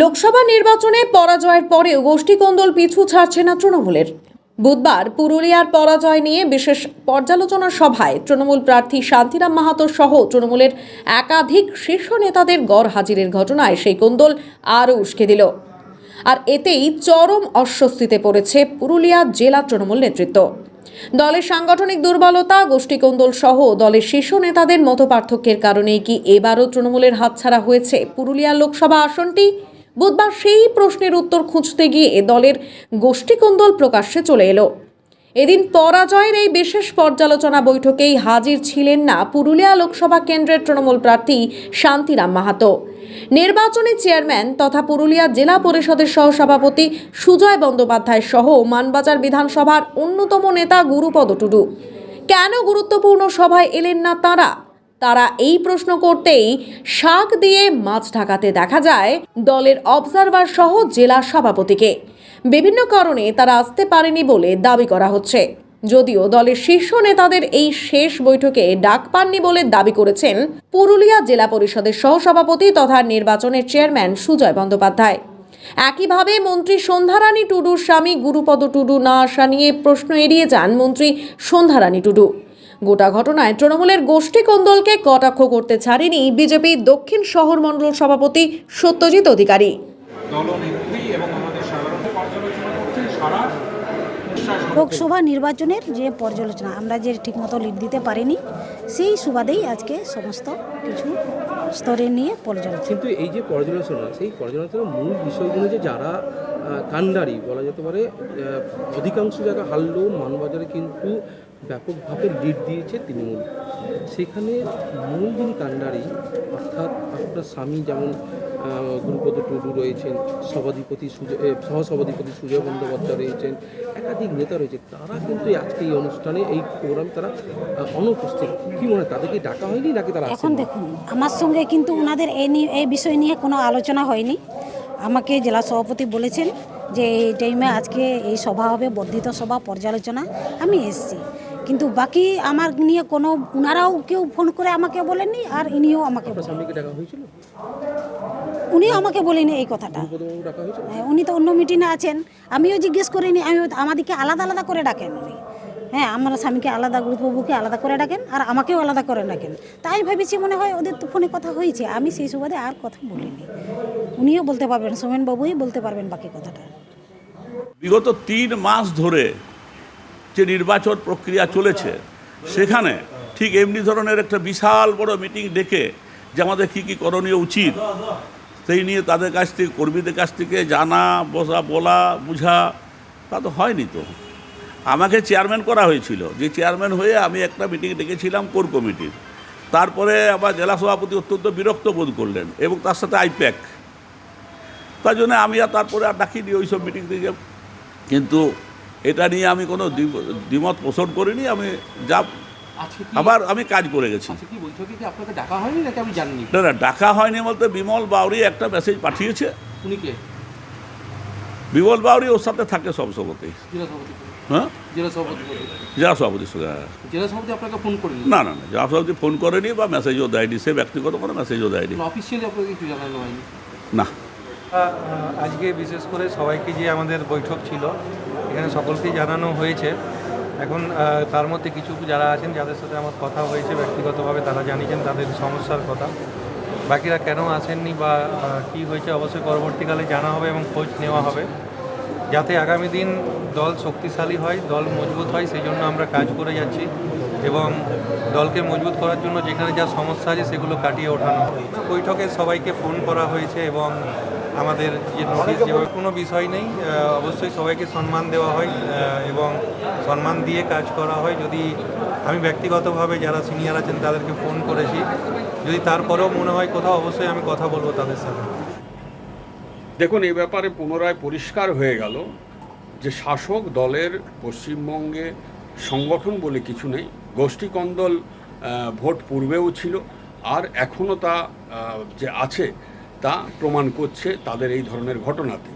লোকসভা নির্বাচনে পরাজয়ের পরেও গোষ্ঠী কোন্দল পিছু ছাড়ছে না তৃণমূলের। বুধবার পুরুলিয়ার পরাজয় নিয়ে বিশেষ পর্যালোচনা সভায় তৃণমূল প্রার্থী শান্তিরাম মাহাতো সহ তৃণমূলের একাধিক শীর্ষ নেতাদের গড় হাজিরের ঘটনায় সেই কোন্দল আরও উস্কে দিল। আর এতেই চরম অস্বস্তিতে পড়েছে পুরুলিয়া জেলা তৃণমূল নেতৃত্ব। দলের সাংগঠনিক দুর্বলতা গোষ্ঠীকন্দল সহ দলের শীর্ষ নেতাদের মতপার্থক্যের কারণেই কি এবারও তৃণমূলের হাতছাড়া হয়েছে পুরুলিয়া লোকসভা আসনটি? বুধবার সেই প্রশ্নের উত্তর খুঁজতে গিয়ে এ দলের গোষ্ঠীকন্দল প্রকাশ্যে চলে এলো। এদিন পরাজয়ের এই বিশেষ পর্যালোচনা বৈঠকেই হাজির ছিলেন না পুরুলিয়া লোকসভা কেন্দ্রের তৃণমূল প্রার্থী শান্তিরাম মাহাতো। নির্বাচনী চেয়ারম্যান তথা পুরুলিয়া জেলা পরিষদের সহসভাপতি সুজয় বন্দ্যোপাধ্যায় সহ মানবাজার বিধানসভার অন্যতম নেতা গুরুপদ টুডু। কেন গুরুত্বপূর্ণ সভায় এলেন না তারা? তারা এই প্রশ্ন করতেই শাক দিয়ে মাছ ঢাকাতে দেখা যায় দলের অবজারভার সহ জেলা সভাপতিকে। বিভিন্ন কারণে তারা আসতে পারেনি বলে দাবি করা হচ্ছে। যদিও দলের শীর্ষ নেতাদের এই শেষ বৈঠকে ডাক পাননি বলে দাবি করেছেন পুরুলিয়া জেলা পরিষদের সহসভাপতি তথা নির্বাচনের চেয়ারম্যান সুজয় বন্দ্যোপাধ্যায়। একইভাবে মন্ত্রী সন্ধ্যারানী টুডুর স্বামী গুরুপদ টুডু না আসা নিয়ে প্রশ্ন এড়িয়ে যান মন্ত্রী সন্ধ্যারানী টুডু। গোটা ঘটনায় তৃণমূলের গোষ্ঠী কোন্দলকে কটাক্ষ করতে ছাড়েনি বিজেপি দক্ষিণ শহর মণ্ডল সভাপতি সত্যজিৎ অধিকারী। লোকসভা নির্বাচনের যে পর্যালোচনা আমরা যে ঠিকমতো লিড দিতে পারিনি সেই সুবাদেই আজকে সমস্ত কিছু স্তরে নিয়ে পর্যালোচনা। কিন্তু এই যে পর্যালোচনা সেই পর্যালোচনার মূল বিষয়গুলো যে যারা আহ, কাণ্ডারি বলা যেতে পারে অধিকাংশ জায়গা হারলেও মানবাজারে কিন্তু ব্যাপকভাবে লিড দিয়েছে তৃণমূল। সেখানে মূল যিনি কাণ্ডারি অর্থাৎ আপনার স্বামী যেমন গুরুপদ টুডু রয়েছেন সভাধিপতি সহসভাধিপতি সুজয় বন্দ্যোপাধ্যায় রয়েছেন একাধিক নেতা রয়েছে তারা কিন্তু আজকে এই অনুষ্ঠানে এই প্রোগ্রাম তারা অনুপস্থিত। কি মনে হয় তাদেরকে ডাকা হয়নি নাকি তারা এখন দেখুন আমার সঙ্গে কিন্তু ওনাদের এই নিয়ে এই বিষয় নিয়ে কোনো আলোচনা হয়নি। আমাকে জেলা সভাপতি বলেছেন যে এই টাইমে আজকে এই সভা হবে বর্ধিত সভা পর্যালোচনা। আমি এসেছি। কিন্তু বাকি আমার নিয়ে কোনো ওনারাও কেউ ফোন করে আমাকে বলেননি আর ইনিও আমাকে উনিও আমাকে বলেনি এই কথাটা। হ্যাঁ, উনি তো অন্য মিটিংয়ে আছেন। আমিও জিজ্ঞেস করিনি আমি আমাদেরকে আলাদা আলাদা করে ডাকেন উনি। হ্যাঁ আমার স্বামীকে আলাদা গ্রুপবাবুকে আলাদা করে ডাকেন আর আমাকেও আলাদা করে ডাকেন। তাই ভেবেছি মনে হয় ওদের তো ফোনে কথা হয়েছে আমি সেই সুবাদে আর কথা বলিনি। উনিও বলতে পারবেন সোমেনবাবুই বলতে পারবেন বাকি কথাটা। বিগত তিন মাস ধরে যে নির্বাচন প্রক্রিয়া চলেছে, সেখানে ঠিক এমনি ধরনের একটা বিশাল বড় মিটিং ডেকে যে আমাদের কী কী করণীয় উচিত, সেই নিয়ে তাদের কাছ থেকে, কর্মীদের কাছ থেকে জানা, বসা, বলা, বুঝা, তা তো হয়নি তো। আমাকে চেয়ারম্যান করা হয়েছিল। যে চেয়ারম্যান হয়ে আমি একটা মিটিং ডেকেছিলাম কোর কমিটির। তারপরে আবার জেলা সভাপতি অত্যন্ত বিরক্ত বোধ করলেন এবং তার সাথে আইপ্যাক। তার জন্য আমি আর তারপরে আর ডাকিনি ওই সব মিটিং থেকে। কিন্তু এটা নিয়ে আমি কোনো দ্বি- দ্বিমত পোষণ করিনি আমি যা আবার আমি কাজ করে গেছি। আপনাকে ডাকা হয়নি নাকি আমি জানিনি না না ডাকা হয়নি বলতে বিমল বাউরি একটা মেসেজ পাঠিয়েছে। উনি কে? বিমল বাউরি ওর সাথে থাকে সব সভাপতি। হ্যাঁ? জেলা সভাপতি। জেলা হ্যাঁ। আপনাকে ফোন করেনি? না না না জেলা সভাপতি ফোন করেনি বা মেসেজও দেয়নি সে ব্যক্তিগত কোনো মেসেজও দেয়নি। অফিসিয়ালি আপনাকে কিছু জানানো হয়নি? না। আজকে বিশেষ করে সবাইকে যে আমাদের বৈঠক ছিল, এখানে সকলকেই জানানো হয়েছে। এখন তার মধ্যে কিছু যারা আছেন, যাদের সাথে আমার কথা হয়েছে, ব্যক্তিগতভাবে তারা জানিয়েছেন তাদের সমস্যার কথা। বাকিরা কেন আসেননি বা কি হয়েছে অবশ্যই পরবর্তীকালে জানা হবে এবং খোঁজ নেওয়া হবে। যাতে আগামী দিন দল শক্তিশালী হয়, দল মজবুত হয় সেই জন্য আমরা কাজ করে যাচ্ছি এবং দলকে মজবুত করার জন্য যেখানে যা সমস্যা আছে সেগুলো কাটিয়ে ওঠানো। বৈঠকে সবাইকে ফোন করা হয়েছে এবং আমাদের যে নোটিশ যেভাবে কোনো বিষয় নেই অবশ্যই সবাইকে সম্মান দেওয়া হয় এবং সম্মান দিয়ে কাজ করা হয়। যদি আমি ব্যক্তিগতভাবে যারা সিনিয়র আছেন তাদেরকে ফোন করেছি। যদি তারপরেও মনে হয় কোথাও অবশ্যই আমি কথা বলব তাদের সাথে। দেখুন এই ব্যাপারে পুনরায় পরিষ্কার হয়ে গেল যে শাসক দলের পশ্চিমবঙ্গে সংগঠন বলে কিছু নেই। গোষ্ঠীকন্দল আহ, ভোট পূর্বেও ছিল আর এখনও তা যে আছে তা প্রমাণ করছে তাদের এই ধরনের ঘটনাতে।